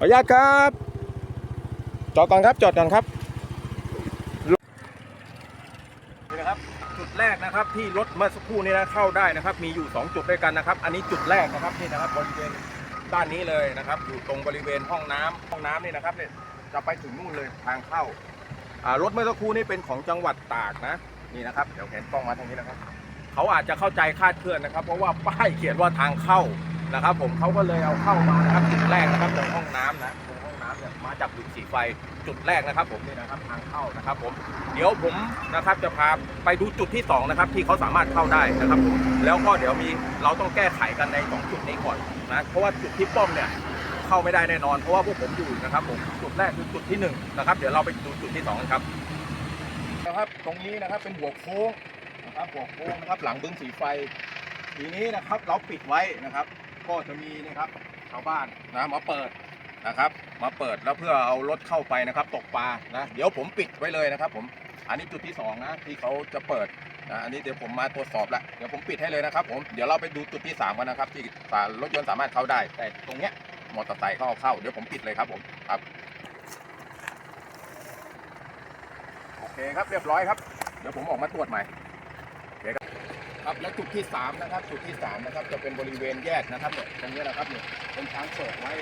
อนุญาตครับ จอดก่อนครับ จอดก่อนครับนี่นะครับ จุดแรกนะครับที่รถเมื่อสักครู่นี้นะเข้าได้นะครับ มีอยู่ 2 จุดด้วยกันนะครับ อันนี้จุดแรกนะครับนี่นะครับบริเวณด้านนี้เลยนะครับ อยู่ตรงบริเวณห้องน้ำห้องน้ำนี่นะครับเนี่ยจะไปถึงนู่นเลยทางเข้าอ่ารถเมื่อสักครู่นี้เป็นของจังหวัดตากนะนี่นะครับเดี๋ยวแขนกล้องมาทางนี้นะครับ เขาอาจจะเข้าใจคาดเคลื่อนนะครับ เพราะว่าป้ายเขียนว่าทางเข้า นะครับ ผมเขาก็เลยเอาเข้ามานะครับจุดแรกนะครับตรงห้องน้ำนะตรงห้องน้ำเนี่ยมาจากบุสีไฟจุดแรกนะครับ ผมนี่นะครับทางเข้านะครับ ผมเดี๋ยวผมนะครับจะพาไปดูจุดที่สองนะครับที่เขาสามารถเข้าได้นะครับผมแล้วก็เดี๋ยวมีเราต้องแก้ไขกันในสองจุดนี้ก่อนนะเพราะว่าจุดที่ป้อมเนี่ยเข้าไม่ได้แน่นอน เพราะว่าพวกผมอยู่นะครับ ผมจุดแรกคือจุดที่หนึ่งนะครับเดี๋ยวเราไปดูจุดที่สองกันครับนะครับตรงนี้นะครับเป็นหัวโค้งนะครับหัวโค้งนะครับหลังบึงสีไฟทีนี้นะครับเราปิดไว้นะครับ ก็จะมีนะครับชาวบ้านนะมาเปิดนะครับ มาเปิดแล้วเพื่อเอารถเข้าไปนะครับ ตกปลานะเดี๋ยวผมปิดไว้เลยนะครับ ผมอันนี้จุดที่สองนะที่เขาจะเปิดนะอันนี้เดี๋ยวผมมาตรวจสอบละเดี๋ยวผมปิดให้เลยนะครับผมเดี๋ยวเราไปดูจุดที่สามกันนะครับที่รถยนต์สามารถเข้าได้ แต่ตรงเนี้ยมอเตอร์ไซค์เข้าเข้าเดี๋ยวผมปิดเลยครับผมครับโอเคครับเรียบร้อยครับเดี๋ยวผมออกมาตรวจใหม่ ครับและจุดที่3นะครับจุดที่3นะครับจะเป็นบริเวณแยกนะครับเนี่ยตรงนี้นะครับเนี่ยเป็นทางเปิดไว้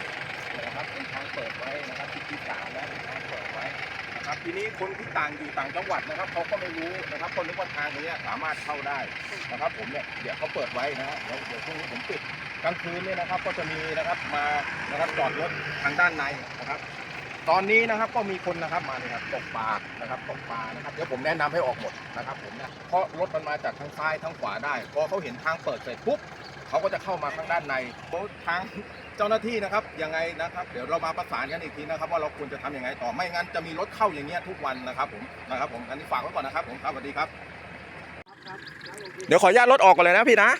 นะครับเป็นทางเปิดไว้นะครับจุดที่3แล้วเป็นทางเปิดไว้นะครับทีนี้คนที่ต่างอยู่ต่างจังหวัดนะครับเขาก็ไม่รู้นะครับคนนึกว่าทางตรงเนี้ยสามารถเข้าได้นะครับ ผมเนี่ยเดี๋ยวเขาเปิดไว้นะฮะเดี๋ยวเดี๋ยวพรุ่งนี้ผมปิดกลางคืนเนี่ยนะครับก็จะมีนะครับมานะครับจอดรถทางด้านในนะครับ ตอนนี้นะครับก็มีคนนะครับมาเนี่ยครับตกปลานะครับตกปลานะครับเดี๋ยวผมแนะนำให้ออกหมดนะครับผมนะเพราะรถมันมาจากทางซ้ายทางขวาได้พอเขาเห็นทางเปิดเสร็จปุ๊บเขาก็จะเข้ามาข้างด้านในเพราะทางเจ้าหน้าที่นะครับยังไงนะครับ เดี๋ยวเรามาประสานกันอีกทีนะครับ ว่าเราควรจะทำยังไงต่อไม่งั้นจะมีรถเข้าอย่างเงี้ยทุกวันนะครับผมนะครับผมอันนี้ฝากไว้ก่อนนะครับผมครับสวัสดีครับ เดี๋ยวขออนุญาตรถออกก่อนเลยนะพี่นะ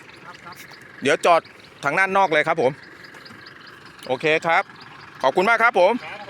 เดี๋ยวจอดทางด้านนอกเลยครับผม โอเคครับ ขอบคุณมากครับผมครับ